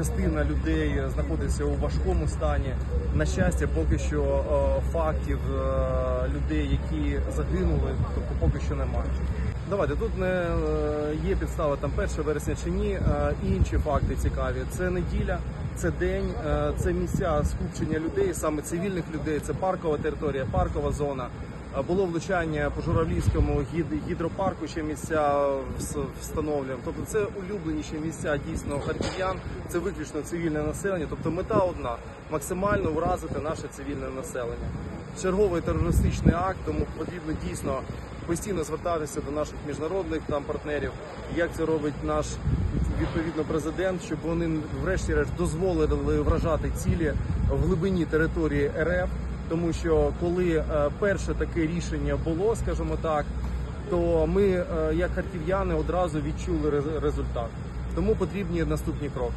частина людей знаходиться у важкому стані. На щастя, поки що е, фактів е, людей, які загинули, тобто поки що немає. Давайте тут не е, є підстава там 1 вересня чи ні. Інші факти цікаві. Це неділя, це день, це місця скупчення людей, саме цивільних людей. Це паркова територія, паркова зона. Було влучання по журавлівському гідропарку. Ще місця вс- встановлюємо. Тобто це улюбленіші місця дійсно харків'ян. Це виключно цивільне населення. Тобто мета одна максимально вразити наше цивільне населення. Черговий терористичний акт, тому потрібно дійсно постійно звертатися до наших міжнародних там партнерів, як це робить наш відповідно президент, щоб вони врешті-решт дозволили вражати цілі в глибині території РФ. Тому що коли е, перше таке рішення було, скажімо так, то ми, е, як харків'яни, одразу відчули рез- результат. Тому потрібні наступні кроки.